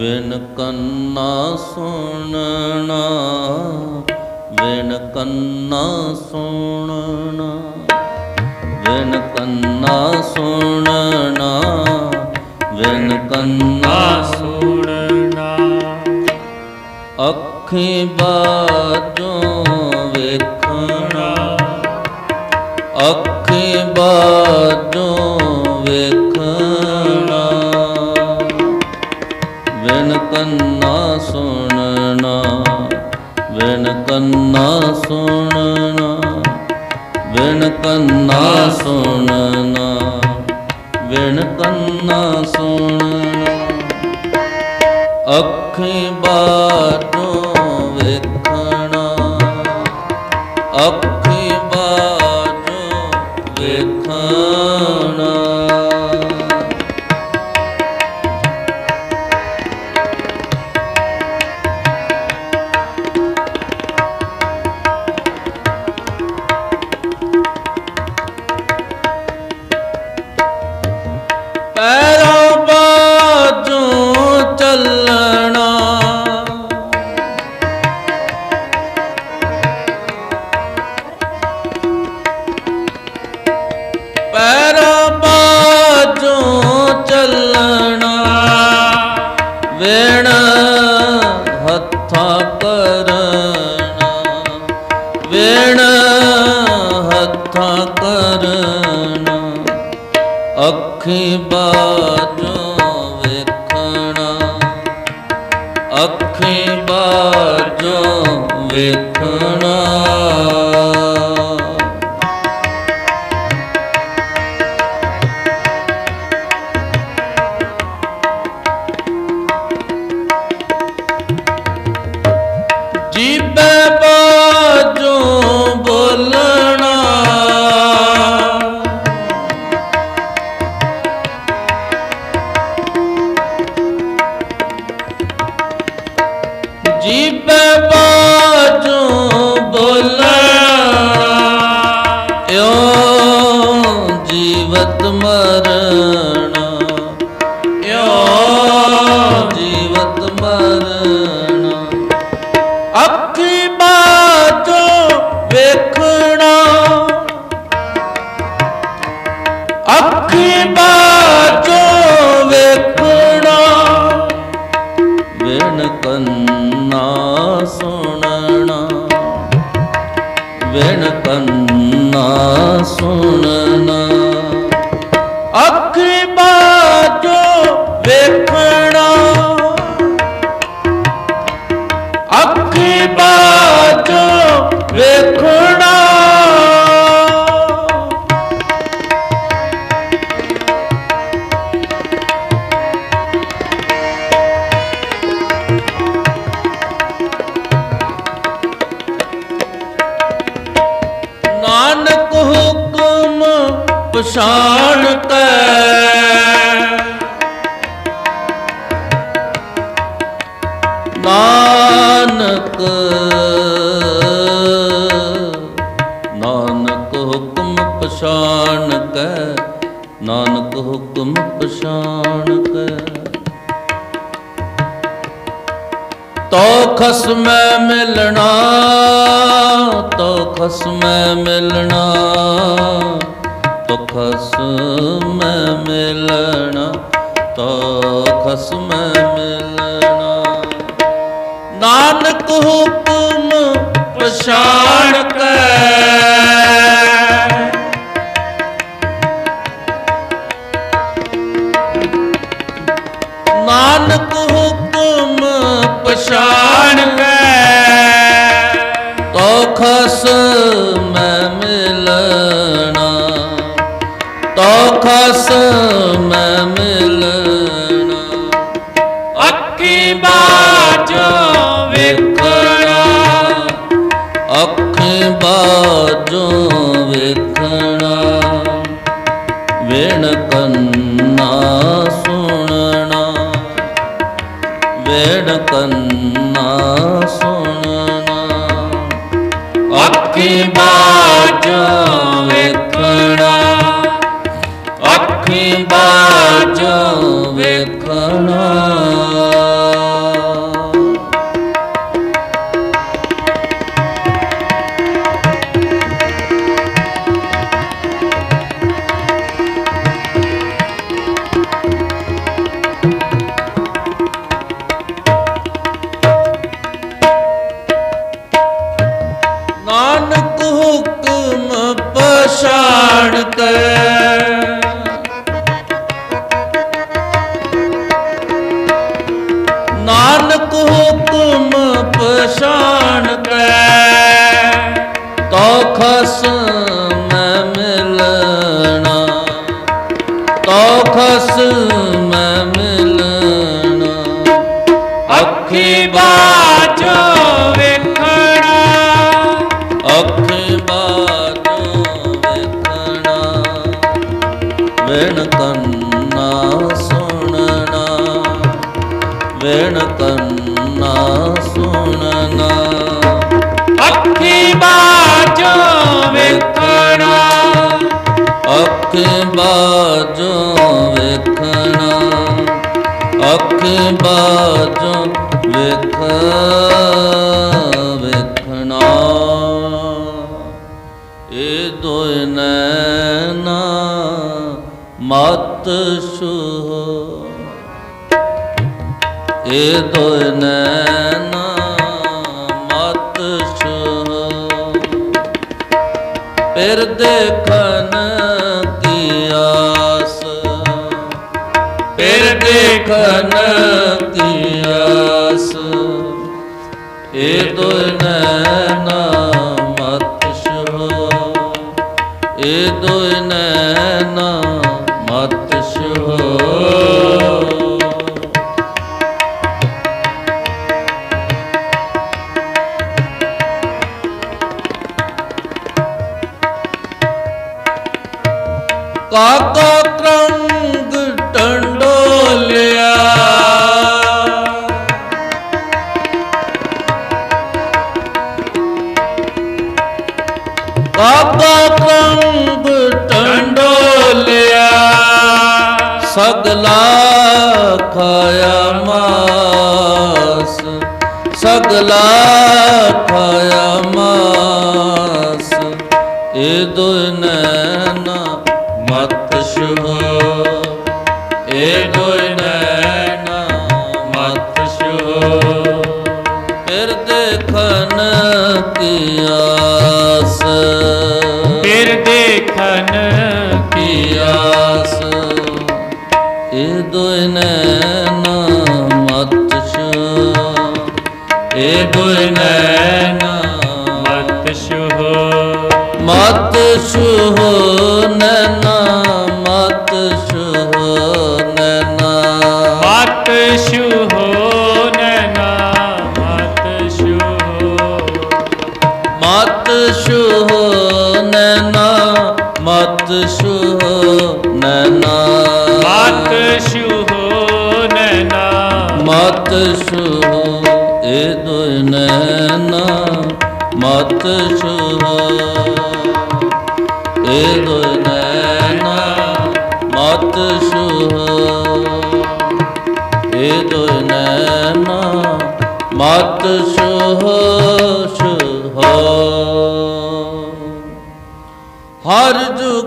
Win ਕੰਨਾ ਸੁਣਨਾ win ਕੰਨਾ ਸੁਣਨਾ ਵਿਨ ਕੰਨਾ ਸੁਣਨਾ ਵਿਨ ਕੰਨਾ ਸੁਣਨਾ। ਅੱਖੀ ਬਾਝੋਂ ਵੇਖਣਾ, ਅੱਖੀ ਬਾਝੋਂ ਵਿਨ ਕੰਨਾ ਸੁਣਨਾ ਵਿਨ ਕੰਨਾ ਸੁਣਨਾ ਵਿਨ ਕੰਨਾ ਸੁਣਨਾ। ਅੱਖੀ ਬਾਝੋਂ ਵੇਖਣਾ ਅੱਖੀ ਪੈਰਾਂ ਬਾਝੋਂ ਚੱਲਣਾ। ਪੈਰਾਂ ਬਾਝੋਂ ਚੱਲਣਾ। ਵੇਣ ਹੱਥਾਂ ਕਰਨਾ ਵੇਣ ਹੱਥਾਂ ਅੱਖੀ ਬਾਝੋਂ ਵੇਖਣਾ ਅੱਖੀ ਬਾਝੋਂ ਵੇਖਣਾ। শিব ਕੰਨਾ ਸੁਣਨਾ। ਵਿਣ ਕੰਨਾ ਸੁਣਨਾ। ਪਛਾਣ ਕੈ ਨਾਨਕ ਨਾਨਕ ਹੁਕਮ ਪਛਾਣ ਕੈ ਨਾਨਕ ਹੁਕਮ ਪਛਾਣ ਕੈ ਤੋ ਖਸਮੈ ਮਿਲਣਾ, ਤੋ ਖਸਮੈ ਮਿਲਣਾ। ਖਸਮੈ ਮਿਲਣਾ, ਤੋ ਖਸਮੈ ਮਿਲਣਾ। ਨਾਨਕ ਹੁਕਮ ਪਛਾਣ ਕੈ ਨਾਨਕ ਹੁਕਮ ਪਛਾਣ ਕੈ ਤੋ ਖਸ ਖਸ ਮੈਂ ਮਿਲਣਾ। ਅੱਖੀ ਬਾਝੋਂ ਵੇਖਣਾ। ਅੱਖੀ ਬਾਝੋਂ ਵੇਖਣਾ। ਵੇਣ ਕੰਨਾ ਸੁਣਨਾ। ਵੇਣ ਕੰਨਾ ਸੁਣਨਾ। ਅੱਖੀ ਬਾਝੋਂ ਵੇਖਣਾ। ਅੱਖੀ ਤੋ ਖਸ ਮੈਂ ਮਿਲਣਾ। ਤੋ ਖਸ ਮੈਂ ਮਿਲਣਾ। ਅੱਖੀ ਬਾਝੋ ਵੇਖਣਾ। ਅੱਖੀ ਬਾਜੋ ਵੇਖਣਾ। ਵੇਣ ਅੱਖ ਬਾਜੋ ਵੇਖਣਾ, ਅੱਖ ਬਾਜੋ ਵੇਖ ਵੇਖਣਾ। ਇਹ ਦੋਇ ਨੈਣਾ ਮਤ ਸੁਹ ਇਹ ਦੋਇ ਨੈਣਾ ਮਤ ਸੁਹ ਫਿਰ ਦੇਖਣ ਆਸ। ਫਿਰ ਦੇਖਨ ਕੀ ਆਸ। ਇਹ ਦੋਇ ਸਗਲਾ ਖਾਇਆ ਮਾਸ ਸਗਲਾ ਖਾਇਆ ਮਾਸ ਇਹ ਦੋਇ ਨੈਣਾ ਮਤ ਸ਼ੁਭ ਇਹ ਦੋਇ ਨੈਣਾ ਮਤ ਸ਼ੁਭ ਫਿਰ ਦੇਖਨ ਕੀ ਆਸ ਫਿਰ ਦੇਖਨ ਕੀ ਆਸ ਦੋਇ ਨੈਣਾ ਮਤ ਸ਼ੁਭ ਇਹ ਦੋਇ ਨੈਣਾ ਮਤ ਸ਼ੁਹ ਮਤ ਸੁਹ ਨੈਣਾ ਮਤ ਸੁਹ ਨੈਣਾ ਮਤ ਸ਼ੁਹ ਨੈਣਾ ਮਤ ਸ਼ੁਹ ਮਤ ਸੁਹ ਨੈਣਾ ਮਤ ਸੁਹ ਨੈਣਾ ਮਤ ਸੁਹ ਇਹ ਦੋਇ ਨੈਣਾ ਮਤ ਸੁਹ ਇਹ ਦੋਇ ਨੈਣਾ ਮਤ ਸੁਹ ਇਹ ਦੋਇ ਨੈਣਾ ਮਤ ਸੁਹ ਸੁਹ ਹਰ ਜੂ